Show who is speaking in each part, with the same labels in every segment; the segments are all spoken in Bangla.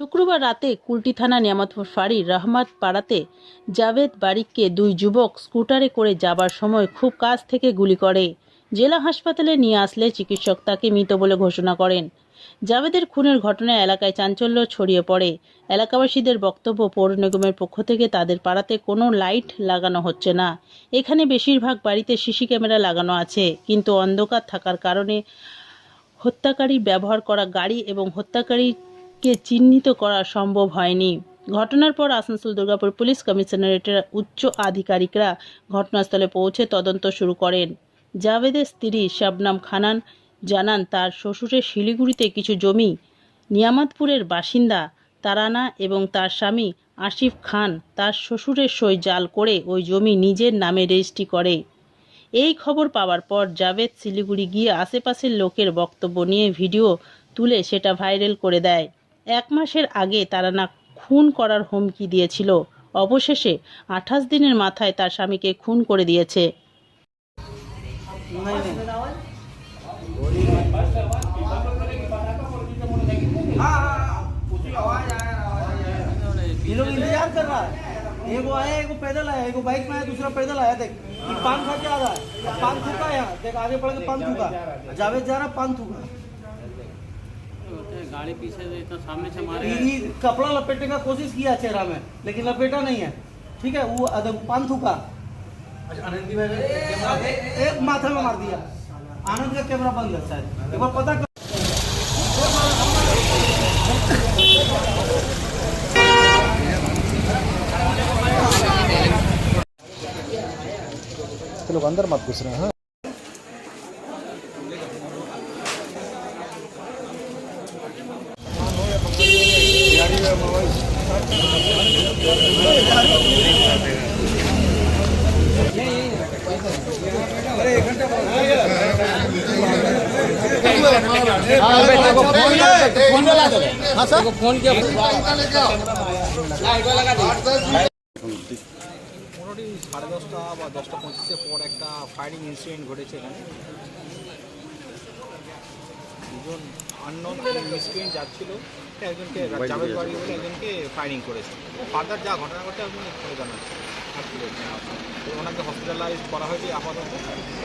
Speaker 1: শুক্রবার রাতে কুলটি থানা নিয়ামতপুর ফাঁড়ি রহমত পাড়াতে জাভেদ বারিককে দুই যুবক স্কুটারে করে যাবার সময় খুব কাছ থেকে গুলি করে। জেলা হাসপাতালে নিয়ে আসলে চিকিৎসক তাকে মৃত বলে ঘোষণা করেন। জাভেদের খুনের ঘটনায় এলাকায় চাঞ্চল্য ছড়িয়ে পড়ে। এলাকাবাসীদের বক্তব্য পৌর নিগমের পক্ষ থেকে তাদের পাড়াতে কোনো লাইট লাগানো হচ্ছে না। এখানে বেশিরভাগ বাড়িতে সিসি ক্যামেরা লাগানো আছে, কিন্তু অন্ধকার থাকার কারণে হত্যাকারী ব্যবহার করা গাড়ি এবং হত্যাকারীকে চিহ্নিত করা সম্ভব হয়নি। ঘটনার পর আসানসোল দুর্গাপুর পুলিশ কমিশনারেটের উচ্চ আধিকারিকরা ঘটনাস্থলে পৌঁছে তদন্ত শুরু করেন। জাভেদের স্ত্রী শাবনাম খানান জানান তার শ্বশুরের শিলিগুড়িতে কিছু জমি। নিয়ামতপুরের বাসিন্দা তারানা এবং তার স্বামী আসিফ খান তার শ্বশুরের সই জাল করে ওই জমি নিজের নামে রেজিস্ট্রি করে। এই খবর পাওয়ার পর জাভেদ শিলিগুড়ি গিয়ে আশেপাশের লোকের বক্তব্য নিয়ে ভিডিও তুলে সেটা ভাইরাল করে দেয়। এক মাসের আগে তারানা খুন করার হুমকি দিয়েছিল। অবশেষে আঠাশ দিনের মাথায় তার স্বামীকে খুন করে দিয়েছে।
Speaker 2: ये लोग इंतज़ार कर रहा है। एगो आया एगो पैदल आया एगो बाइक में आया दूसरा पैदल आया देख। पान खा के आ रहा है। पान थूका यहाँ देख आगे बढ़ के पान थूका जावेद जा रहा पान थूका
Speaker 3: गाड़ी पीछे से इतना सामने से मारे
Speaker 2: कपड़ा लपेटने का कोशिश किया चेहरा में लेकिन लपेटा नहीं है। ठीक है वो पान थूका। एक एक माथे में मार दिया। आनंद का कैमरा बंद है शायद। एक बार पता
Speaker 4: लोग अंदर मत घुस रहे हैं हाँ।
Speaker 5: फ़ोन फ़ोन फ़ोन किया। বা দশটা পঁচিশের পর একটা ফায়ারিং ইনসিডেন্ট ঘটেছে এখানে। দুজন আননোন মিসক্রিয়েন্ট যাচ্ছিল। একজনকে জাভেদ বাড়ি বলে একজনকে ফায়ারিং করেছে। ফার্দার যা ঘটনা ঘটে আপনি জানাচ্ছি আপনি? তো ওনাকে হসপিটালাইজ করা হয়েছে আপাতত।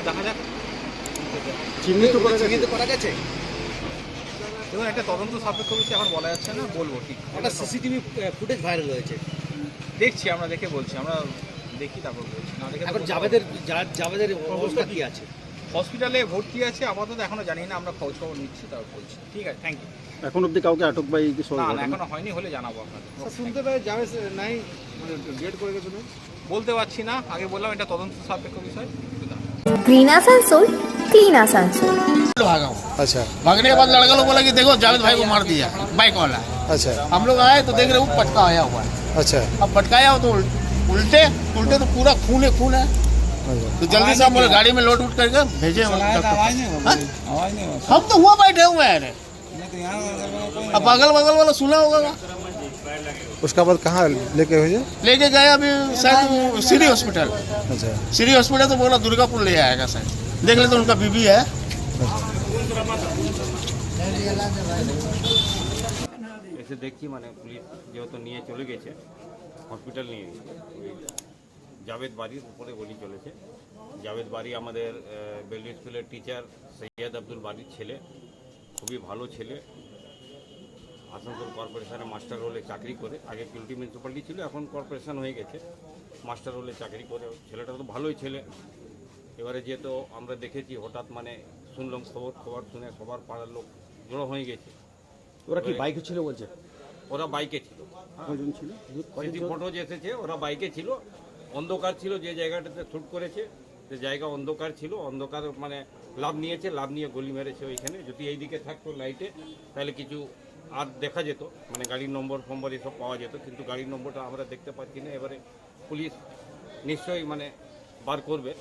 Speaker 5: দেখা যাক।
Speaker 4: চিহ্নিত করে
Speaker 5: চিহ্নিত করা গেছে? দেখুন একটা তদন্ত সাপেক্ষ বিষয় এখন বলা যাচ্ছে না বলব ঠিক।
Speaker 6: একটা সিসিটিভি ফুটেজ ভাইরাল হয়েছে।
Speaker 5: দেখছি আমরা দেখে বলছি। আমরা দেখি তারপর বলছি না দেখে তো
Speaker 6: এখন
Speaker 5: বলতে
Speaker 6: জাভেদের জা- জাভেদের অবস্থা কি আছে
Speaker 5: হসপিটালে ভর্তি আছে আপাতত এখনো জানি না আমরা খোঁজ খবর নিচ্ছি তারপর বলছি ঠিক আছে থ্যাংক ইউ
Speaker 4: এখন অব্দি কাউকে আটক বা এই কিছু
Speaker 5: না না
Speaker 4: ঘটনা?
Speaker 5: এখনো হয়নি হলে জানাবো আপনাদের
Speaker 6: শুনতে পাই জাভেদ নাই মানে ডেট করে গেছিল
Speaker 5: বলতে পারছি না আগে বললাম এটা তদন্ত সাপেক্ষ বিষয় একটু দাঁড়ান।
Speaker 7: ग्रीन आसनसोल क्लीन आसनसोल
Speaker 8: भागा हूँ
Speaker 4: अच्छा
Speaker 8: भागने के बाद लड़का लोग बोला कि देखो जावेद भाई को मार दिया बाइक वाला
Speaker 4: अच्छा
Speaker 8: हम लोग आए तो देख रहे वो पटकाया हुआ है
Speaker 4: अच्छा
Speaker 8: अब पटकाया हो तो उल- उल्टे उल्टे तो पूरा खून है खून है
Speaker 4: अच्छा।
Speaker 8: तो जल्दी से हम बोले गाड़ी में लोड उठ करके भेजे हम डॉक्टर हाँ? हम तो हुआ बैठे हुए हैं रे। अब अगल बगल वाला सुना होगा ना?
Speaker 4: उसका बाद कहाँ लेके हुए जी?
Speaker 8: लेके गए अभी शायद वो सिटी हॉस्पिटल
Speaker 4: अच्छा
Speaker 8: सिटी हॉस्पिटल तो बोला दुर्गापुर ले आएगा शायद देख ले तो उनका बीबी है
Speaker 3: এসে দেখছি মানে পুলিশ যেহেতু নিয়ে চলে গেছে হসপিটাল নিয়ে গেছে জাভেদ বাড়ির উপরে গলি চলেছে। জাভেদ বাড়ি আমাদের বেলডি স্কুলের টিচার সৈয়দ আব্দুল বাড়ির ছেলে খুবই ভালো ছেলে। আসানসোল কর্পোরেশনে মাস্টার রোলে চাকরি করে। আগে কিউটি মিউনিসিপ্যালিটি ছিল এখন কর্পোরেশন হয়ে গেছে। মাস্টার রোলে চাকরি করে। ছেলেটা তো ভালোই ছেলে। এবারে যেহেতু আমরা দেখেছি হঠাৎ মানে শুনলাম খবর খবর শুনে সবার পাড়ার লোক জড়ো হয়ে গেছে।
Speaker 6: ওরা কি বাইকে ছিল বলছে?
Speaker 3: ওরা বাইকে ছিল।
Speaker 4: কজন ছিল?
Speaker 3: স্মৃতি ফটো যে এসেছে ওরা বাইকে ছিল। অন্ধকার ছিল যে জায়গাটাতে শ্যুট করেছে যে জায়গা অন্ধকার ছিল। অন্ধকার মানে লাভ নিয়েছে লাভ নিয়ে গলি মেরেছে ওইখানে। যদি এই দিকে থাকতো লাইটে তাহলে কিছু আর দেখা যেত। মানে গাড়ির নম্বর ফম্বর এসব পাওয়া যেত। কিন্তু গাড়ির নম্বরটা আমরা দেখতে পাচ্ছি না। এবারে পুলিশ নিশ্চয়ই মানে বার করবে।